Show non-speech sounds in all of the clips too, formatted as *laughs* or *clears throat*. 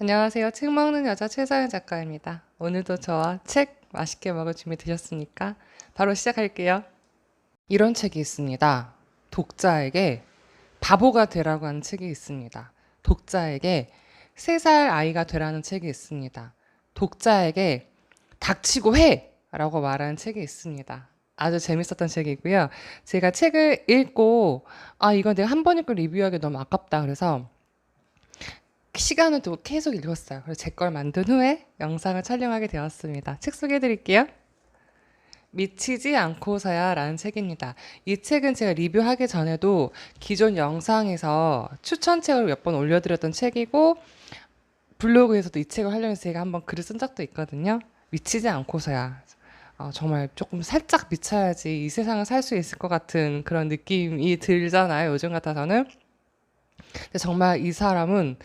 안녕하세요. 책 먹는 여자 최서연 작가입니다. 오늘도 저와 책 맛있게 먹을 준비 되셨습니까? 바로 시작할게요. 이런 책이 있습니다. 독자에게 바보가 되라고 하는 책이 있습니다. 독자에게 세 살 아이가 되라는 책이 있습니다. 독자에게 닥치고 해! 라고 말하는 책이 있습니다. 아주 재밌었던 책이고요. 제가 책을 읽고, 아, 이거 내가 한 번 읽고 리뷰하기 너무 아깝다. 그래서 시간을 두고 계속 읽었어요. 그래서 제 걸 만든 후에 영상을 촬영하게 되었습니다. 책 소개해 드릴게요. 미치지 않고서야 라는 책입니다. 이 책은 제가 리뷰하기 전에도 기존 영상에서 추천책으로 몇번 올려드렸던 책이고 블로그에서도 이 책을 활용해서 제가 한번 글을 쓴 적도 있거든요. 미치지 않고서야. 어, 정말 조금 살짝 미쳐야지 이 세상을 살 수 있을 것 같은 그런 느낌이 들잖아요. 요즘 같아서는. 근데 정말 이 사람은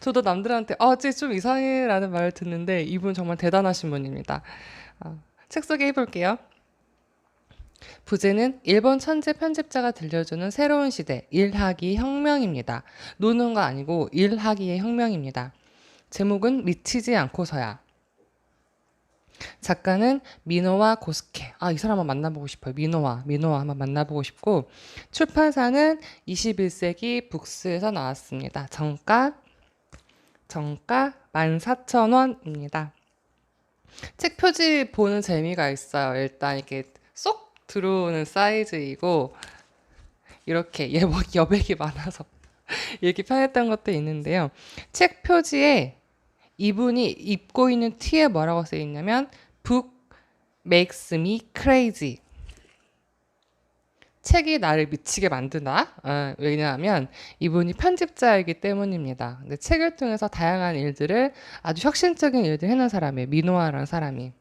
저도 남들한테 아, 쟤좀 이상해라는 말을 듣는데 이분 정말 대단하신 분입니다. 어, 책 소개해 볼게요. 부제는 일본 천재 편집자가 들려주는 새로운 시대 일하기 혁명입니다. 노는 거 아니고 일하기의 혁명입니다. 제목은 미치지 않고서야. 작가는 미노와 고스케. 아, 이 사람 한번 만나보고 싶어요. 미노와, 미노와 한번 만나보고 싶고, 출판사는 21세기 북스에서 나왔습니다. 정가, 정가 14,000원입니다. 책 표지 보는 재미가 있어요. 일단 이렇게 쏙 들어오는 사이즈이고, 이렇게 예복, *laughs* 여백이 많아서 *laughs* 읽기 편했던 것도 있는데요. 책 표지에 이분이 입고 있는 티에 뭐라고 쓰여 있냐면 Book makes me crazy. 책이 나를 미치게 만드나? 어, 왜냐하면 이분이 편집자이기 때문입니다. 근데 책을 통해서 다양한 일들을 아주 혁신적인 일들을 해낸 사람이에요. 미노아라는 사람이.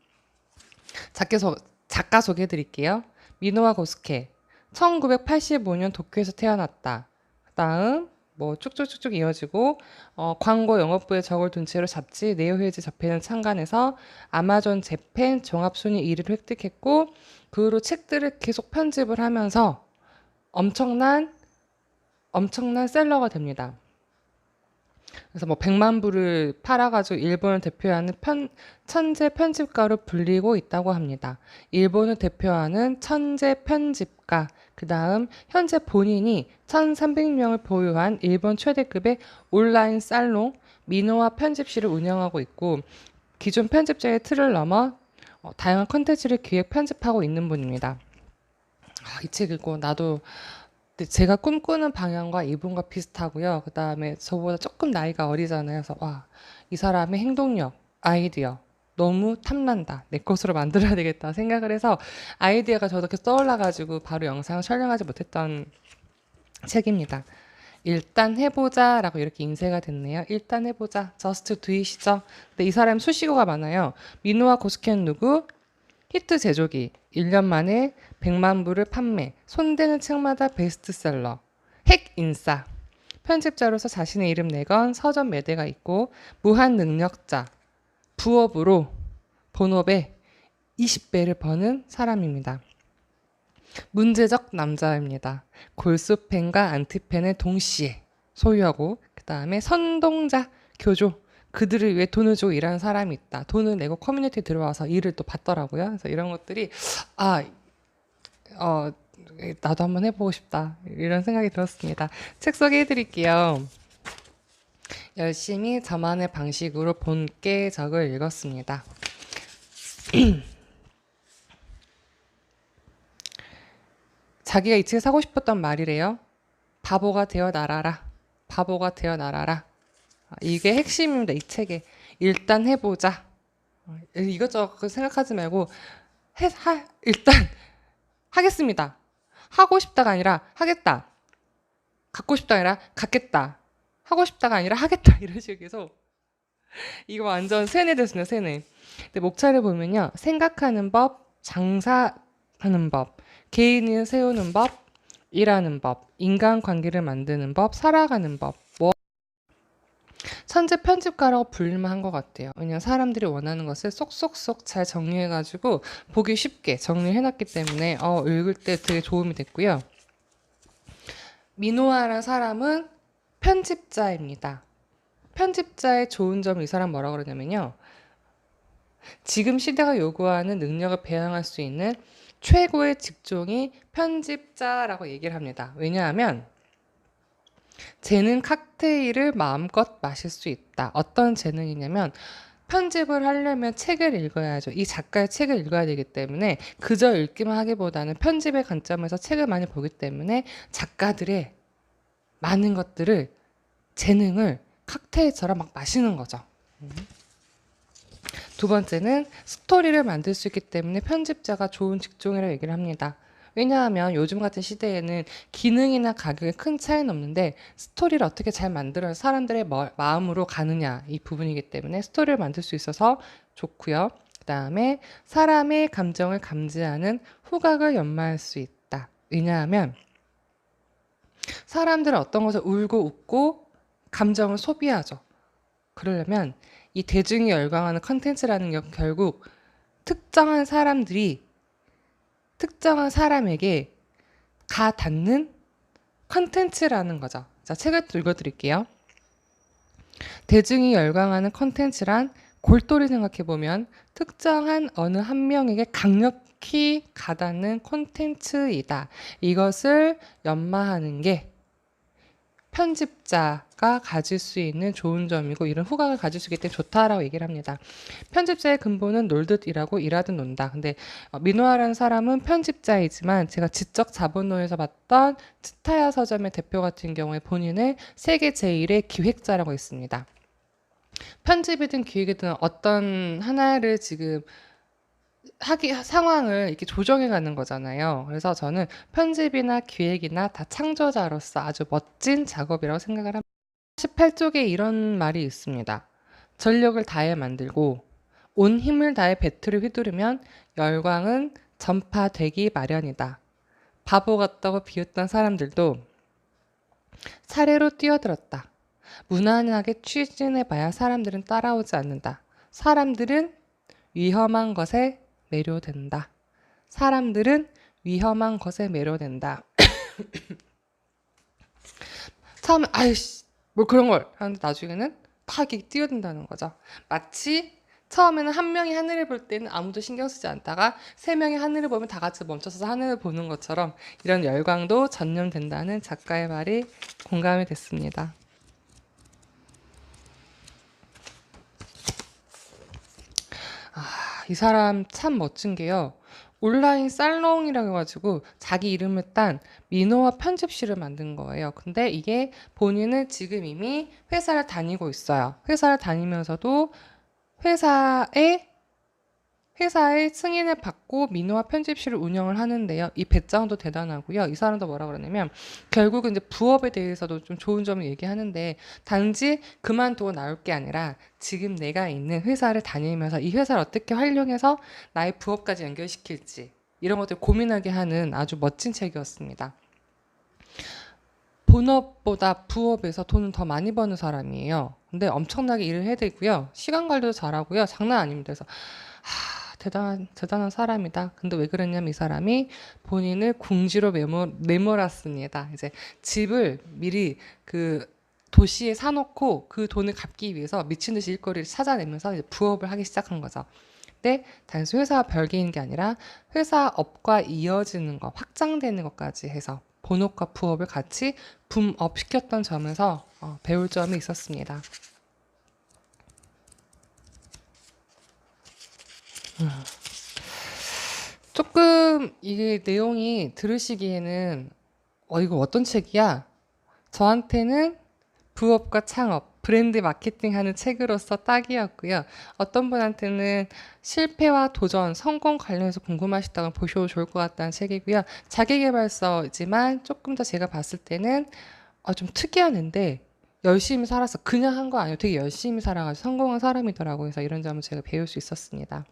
작가, 소, 작가 소개해 드릴게요. 미노아 고스케. 1985년 도쿄에서 태어났다. 다음 뭐 쭉쭉쭉쭉 이어지고 어, 광고 영업부에 적을 둔 채로 잡지 네오헤이즈 잡히는 창간에서 아마존 재팬 종합순위 1위를 획득했고 그 후로 책들을 계속 편집을 하면서 엄청난 엄청난 셀러가 됩니다. 그래서 뭐 100만 부를 팔아가지고 일본을 대표하는 편, 천재 편집가로 불리고 있다고 합니다. 일본을 대표하는 천재 편집가, 그 다음 현재 본인이 1300명을 보유한 일본 최대급의 온라인 살롱 미노와 편집실을 운영하고 있고 기존 편집자의 틀을 넘어 어, 다양한 컨텐츠를 기획 편집하고 있는 분입니다. 아, 이책 읽고 나도 근데 제가 꿈꾸는 방향과 이분과 비슷하고요. 그 다음에 저보다 조 금 나이가 어리잖아요. 그래서 와, 이 사람의 행동력, 아이디어 너무 탐난다. 내 것으로 만들어야 되겠다 생각을 해서 아이디어가 저도 이렇게 떠올라가지고 바로 영상을 촬영하지 못했던 책입니다. 일단 해보자 라고 이렇게 인쇄가 됐네요. 일단 해보자. 저스트 두이시죠. 근데 이 사람 수식어가 많아요. 민우와 고스케는 누구? 히트 제조기. 1년 만에 100만 부를 판매. 손대는 책마다 베스트셀러. 핵 인싸. 편집자로서 자신의 이름 내건 서점 매대가 있고 무한 능력자. 부업으로 본업에 20배를 버는 사람입니다. 문제적 남자입니다. 골수펜과 안티펜을 동시에 소유하고 그 다음에 선동자 교조 그들을 위해 돈을 주고 일하는 사람이 있다. 돈을 내고 커뮤니티에 들어와서 일을 또 받더라고요. 그래서 이런 것들이 아, 어, 나도 한번 해보고 싶다. 이런 생각이 들었습니다. 책 소개해 드릴게요. 열심히 저만의 방식으로 본계적을 읽었습니다. *clears throat* 자기가 이 책을 사고 싶었던 말이래요. 바보가 되어 날아라. 바보가 되어 날아라. 아, 이게 핵심입니다. 이 책에. 일단 해보자. 어, 이것저것 생각하지 말고 해, 하, 일단 *laughs* 하겠습니다. 하고 싶다가 아니라 하겠다. 갖고 싶다가 아니라 갖겠다. 하고 싶다가 아니라 하겠다. *laughs* 이런 식으로 계속 이거 완전 세뇌 됐습니다. 세뇌. 근데 목차를 보면요. 생각하는 법, 장사하는 법, 개인을 세우는 법, 일하는 법, 인간 관계를 만드는 법, 살아가는 법. 뭐 천재 편집가라고 불릴만 한 것 같아요. 왜냐면 사람들이 원하는 것을 쏙쏙쏙 잘 정리해가지고 보기 쉽게 정리해놨기 때문에 어, 읽을 때 되게 도움이 됐고요. 미노아라는 사람은 편집자입니다. 편집자의 좋은 점이 이 사람 뭐라 그러냐면요. 지금 시대가 요구하는 능력을 배양할 수 있는 최고의 직종이 편집자라고 얘기를 합니다. 왜냐하면 재능 칵테일을 마음껏 마실 수 있다. 어떤 재능이냐면 편집을 하려면 책을 읽어야죠. 이 작가의 책을 읽어야 되기 때문에 그저 읽기만 하기보다는 편집의 관점에서 책을 많이 보기 때문에 작가들의 많은 것들을 재능을 칵테일처럼 막 마시는 거죠. 음. 두 번째는 스토리를 만들 수 있기 때문에 편집자가 좋은 직종이라고 얘기를 합니다. 왜냐하면 요즘 같은 시대에는 기능이나 가격에 큰 차이는 없는데 스토리를 어떻게 잘 만들어서 사람들의 머- 마음으로 가느냐 이 부분이기 때문에 스토리를 만들 수 있어서 좋고요. 그 다음에 사람의 감정을 감지하는 후각을 연마할 수 있다. 왜냐하면 사람들은 어떤 것을 울고 웃고 감정을 소비하죠. 그러려면 이 대중이 열광하는 컨텐츠라는 게 결국 특정한 사람들이 특정한 사람에게 가 닿는 컨텐츠라는 거죠. 자, 책을 읽어드릴게요. 대중이 열광하는 컨텐츠란 골똘히 생각해보면 특정한 어느 한 명에게 강력히 가닿는 콘텐츠이다. 이것을 연마하는 게 편집자가 가질 수 있는 좋은 점이고 이런 후각을 가질 수 있기 때문에 좋다라고 얘기를 합니다. 편집자의 근본은 놀듯 일하고 일하듯 논다. 근데 어, 민호아라는 사람은 편집자이지만 제가 지적 자본론에서 봤던 츠타야 서점의 대표 같은 경우에 본인을 세계 제일의 기획자라고 했습니다. 편집이든 기획이든 어떤 하나를 지금 하기 상황을 이렇게 조정해 가는 거잖아요. 그래서 저는 편집이나 기획이나 다 창조자로서 아주 멋진 작업이라고 생각을 합니다. 18쪽에 이런 말이 있습니다. 전력을 다해 만들고 온 힘을 다해 배틀을 휘두르면 열광은 전파되기 마련이다. 바보 같다고 비웃던 사람들도 사례로 뛰어들었다. 무난하게 추진해봐야 사람들은 따라오지 않는다. 사람들은 위험한 것에 매료된다. 사람들은 위험한 것에 매료된다. *coughs* 처음에 아이씨 뭐 그런 걸 하는데 나중에는 팍 이렇게 뛰어든다는 거죠. 마치 처음에는 한 명이 하늘을 볼 때는 아무도 신경 쓰지 않다가 세 명이 하늘을 보면 다 같이 멈춰서 하늘을 보는 것처럼 이런 열광도 전염된다는 작가의 말이 공감이 됐습니다. 이 사람 참 멋진 게요. 온라인 살롱이라고 해가지고 자기 이름을 딴 민호화 편집실을 만든 거예요. 근데 이게 본인은 지금 이미 회사를 다니고 있어요. 회사를 다니면서도 회사에 회사의 승인을 받고 민호화 편집실을 운영을 하는데요. 이 배짱도 대단하고요. 이 사람도 뭐라 그러냐면 결국은 이제 부업에 대해서도 좀 좋은 점을 얘기하는데 단지 그만두고 나올 게 아니라 지금 내가 있는 회사를 다니면서 이 회사를 어떻게 활용해서 나의 부업까지 연결시킬지 이런 것들 고민하게 하는 아주 멋진 책이었습니다. 본업보다 부업에서 돈을 더 많이 버는 사람이에요. 근데 엄청나게 일을 해야 되고요. 시간 관리도 잘하고요. 장난 아닙니다. 그래서 하, 대단한 대단한 사람이다. 근데 왜 그랬냐면 이 사람이 본인을 궁지로 메모 메모랐습니다. 이제 집을 미리 그 도시에 사놓고 그 돈을 갚기 위해서 미친 듯이 일거리를 찾아내면서 이제 부업을 하기 시작한 거죠. 근데 단순 회사와 별개인 게 아니라 회사 업과 이어지는 것, 확장되는 것까지 해서 본업과 부업을 같이 붐업 시켰던 점에서 어, 배울 점이 있었습니다. 조금 이게 내용이 들으시기에는 어 이거 어떤 책이야? 저한테는 부업과 창업, 브랜드 마케팅 하는 책으로서 딱이었고요. 어떤 분한테는 실패와 도전, 성공 관련해서 궁금하시다면 보셔도 좋을 것 같다는 책이고요. 자기계발서지만 조금 더 제가 봤을 때는 어, 좀 특이하는데 열심히 살아서 그냥 한 거 아니에요. 되게 열심히 살아가지고 성공한 사람이더라고요. 그래서 이런 점을 제가 배울 수 있었습니다.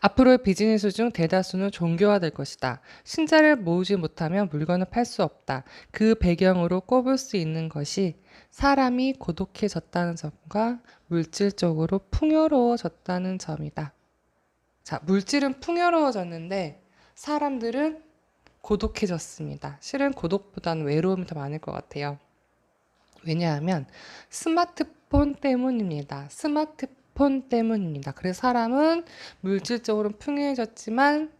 앞으로의 비즈니스 중 대다수는 종교화될 것이다. 신자를 모으지 못하면 물건을 팔 수 없다. 그 배경으로 꼽을 수 있는 것이 사람이 고독해졌다는 점과 물질적으로 풍요로워졌다는 점이다. 자, 물질은 풍요로워졌는데 사람들은 고독해졌습니다. 실은 고독보다는 외로움이 더 많을 것 같아요. 왜냐하면 스마트폰 때문입니다. 스마트폰 때문입니다. 그래서 사람은 물질적으로는 풍요해졌지만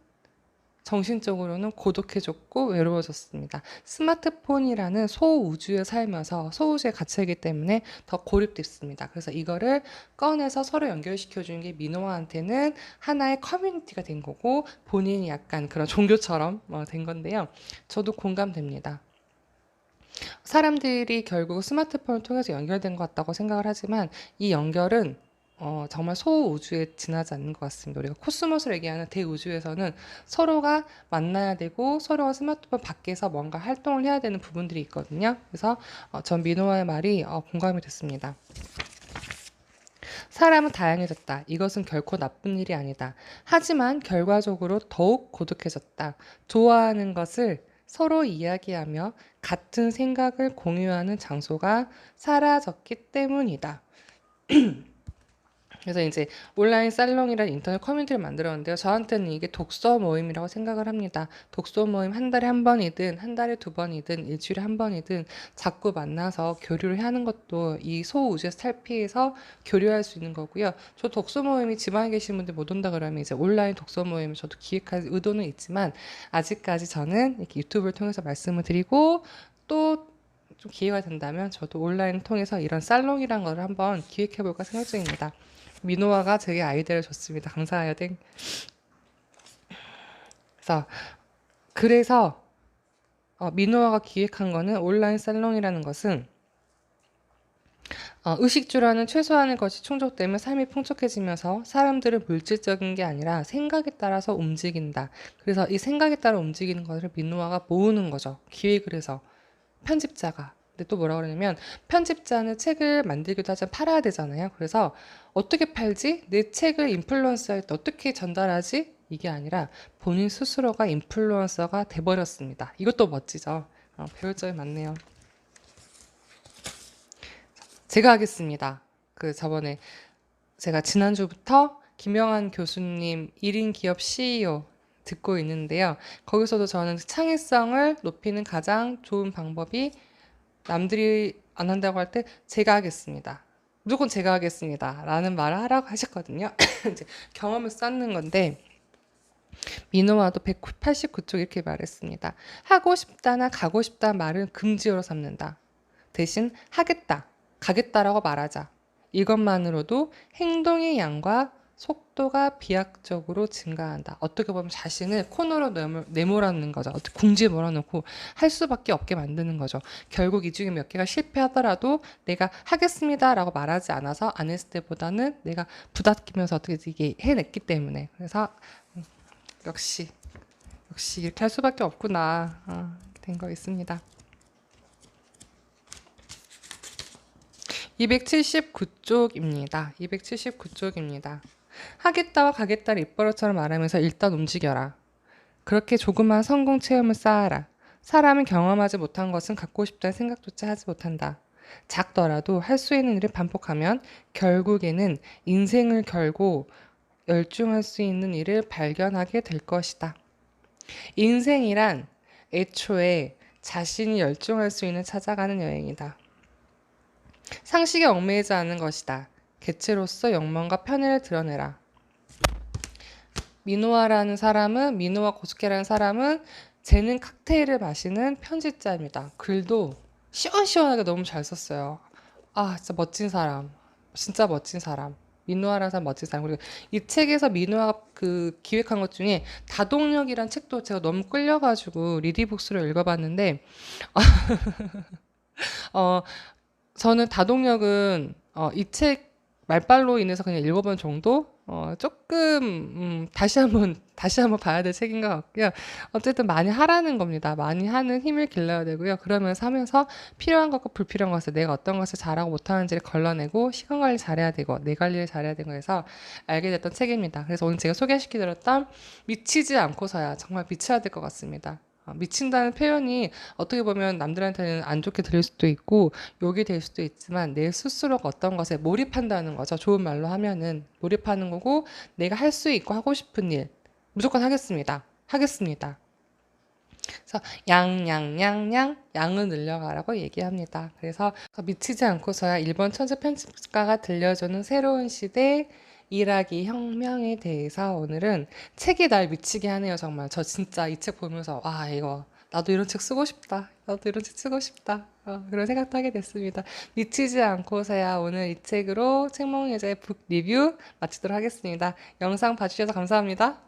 정신적으로는 고독해졌고 외로워졌습니다. 스마트폰이라는 소우주에 살면서 소우주에 갇혀있기 때문에 더 고립됐습니다. 그래서 이거를 꺼내서 서로 연결시켜주는 게 민호한테는 하나의 커뮤니티가 된 거고 본인이 약간 그런 종교처럼 어, 된 건데요. 저도 공감됩니다. 사람들이 결국 스마트폰을 통해서 연결된 것 같다고 생각을 하지만 이 연결은 어, 정말 소우주에 지나지 않는 것 같습니다. 우리가 코스모스를 얘기하는 대우주에서는 서로가 만나야 되고 서로가 스마트폰 밖에서 뭔가 활동을 해야 되는 부분들이 있거든요. 그래서 어, 전 민호와의 말이 어, 공감이 됐습니다. 사람은 다양해졌다. 이것은 결코 나쁜 일이 아니다. 하지만 결과적으로 더욱 고독해졌다. 좋아하는 것을 서로 이야기하며 같은 생각을 공유하는 장소가 사라졌기 때문이다. *clears throat* 그래서 이제 온라인 살롱이라는 인터넷 커뮤니티를 만들었는데요. 저한테는 이게 독서 모임이라고 생각을 합니다. 독서 모임 한 달에 한 번이든 한 달에 두 번이든 일주일에 한 번이든 자꾸 만나서 교류를 하는 것도 이 소우주에서 탈피해서 교류할 수 있는 거고요. 저 독서 모임이 지방에 계신 분들 못 온다 그러면 이제 온라인 독서 모임을 저도 기획할 의도는 있지만 아직까지 저는 이렇게 유튜브를 통해서 말씀을 드리고 또 좀 기회가 된다면 저도 온라인 통해서 이런 살롱이란 걸 한번 기획해 볼까 생각 중입니다. 민호아가 제게 아이디어를 줬습니다. 감사해요. 땡. 그래서 그래서 어, 민호아가 기획한 거는 온라인 살롱이라는 것은 어, 의식주라는 최소한의 것이 충족되면 삶이 풍족해지면서 사람들은 물질적인 게 아니라 생각에 따라서 움직인다. 그래서 이 생각에 따라 움직이는 것을 민호아가 모으는 거죠. 기획을 해서 편집자가. 근데 또 뭐라 그러냐면 편집자는 책을 만들기도 하지만 팔아야 되잖아요. 그래서 어떻게 팔지? 내 책을 인플루언서할 때 어떻게 전달하지? 이게 아니라 본인 스스로가 인플루언서가 돼버렸습니다. 이것도 멋지죠. 어, 배울 점이 많네요. 제가 하겠습니다. 그 저번에 제가 지난주부터 김영환 교수님 1인 기업 CEO 듣고 있는데요. 거기서도 저는 창의성을 높이는 가장 좋은 방법이 남들이 안 한다고 할 때 제가 하겠습니다. 무조건 제가 하겠습니다. 라는 말을 하라고 하셨거든요. *coughs* 이제 경험을 쌓는 건데 민호와도 189쪽 이렇게 말했습니다. 하고 싶다나 가고 싶다 말은 금지어로 삼는다. 대신 하겠다, 가겠다라고 말하자. 이것만으로도 행동의 양과 속도가 비약적으로 증가한다. 어떻게 보면 자신을 코너로 내몰, 내몰아는 거죠. 궁지에 몰아놓고 할 수밖에 없게 만드는 거죠. 결국 이 중에 몇 개가 실패하더라도 내가 하겠습니다라고 말하지 않아서 안 했을 때보다는 내가 부닥기면서 어떻게 이게 해냈기 때문에 그래서 음, 역시 역시 이렇게 할 수밖에 없구나 어, 된거 있습니다. 279쪽입니다. 279쪽입니다. 하겠다와 가겠다를 입버릇처럼 말하면서 일단 움직여라. 그렇게 조그마한 성공 체험을 쌓아라. 사람은 경험하지 못한 것은 갖고 싶다는 생각조차 하지 못한다. 작더라도 할 수 있는 일을 반복하면 결국에는 인생을 결고 열중할 수 있는 일을 발견하게 될 것이다. 인생이란 애초에 자신이 열중할 수 있는 찾아가는 여행이다. 상식에 얽매이지 않은 것이다. 개체로서 영망과 편애를 드러내라. 미노아라는 사람은 미노아 고스케라는 사람은 쟤는 칵테일을 마시는 편집자입니다. 글도 시원시원하게 너무 잘 썼어요. 아 진짜 멋진 사람. 진짜 멋진 사람. 민노아라는 사람 멋진 사람. 그리고 이 책에서 민노아가 그 기획한 것 중에 다동력이란 책도 제가 너무 끌려가지고 리디북스를 읽어봤는데 *laughs* 어 저는 다동력은 어, 이 책 말발로 인해서 그냥 읽어본 정도? 어, 조금, 음, 다시 한번, *laughs* 다시 한번 봐야 될 책인 것 같고요. 어쨌든 많이 하라는 겁니다. 많이 하는 힘을 길러야 되고요. 그러면서 하면서 필요한 것과 불필요한 것을 내가 어떤 것을 잘하고 못하는지를 걸러내고 시간 관리 잘해야 되고 내 관리를 잘해야 되고 해서 알게 됐던 책입니다. 그래서 오늘 제가 소개시켜드렸던 미치지 않고서야 정말 미쳐야 될 것 같습니다. 어, 미친다는 표현이 어떻게 보면 남들한테는 안 좋게 들릴 수도 있고 욕이 될 수도 있지만 내 스스로가 어떤 것에 몰입한다는 거죠. 좋은 말로 하면은 몰입하는 거고 내가 할 수 있고 하고 싶은 일 무조건 하겠습니다. 하겠습니다. 그래서 양양양양 양을 늘려가라고 얘기합니다. 그래서 미치지 않고서야 일본 천재 편집가가 들려주는 새로운 시대 일하기 혁명에 대해서 오늘은 책이 날 미치게 하네요. 정말 저 진짜 이 책 보면서 와 이거 나도 이런 책 쓰고 싶다. 나도 이런 책 쓰고 싶다. 어, 그런 생각도 하게 됐습니다. 미치지 않고서야 오늘 이 책으로 책몽예제 북 리뷰 마치도록 하겠습니다. 영상 봐주셔서 감사합니다.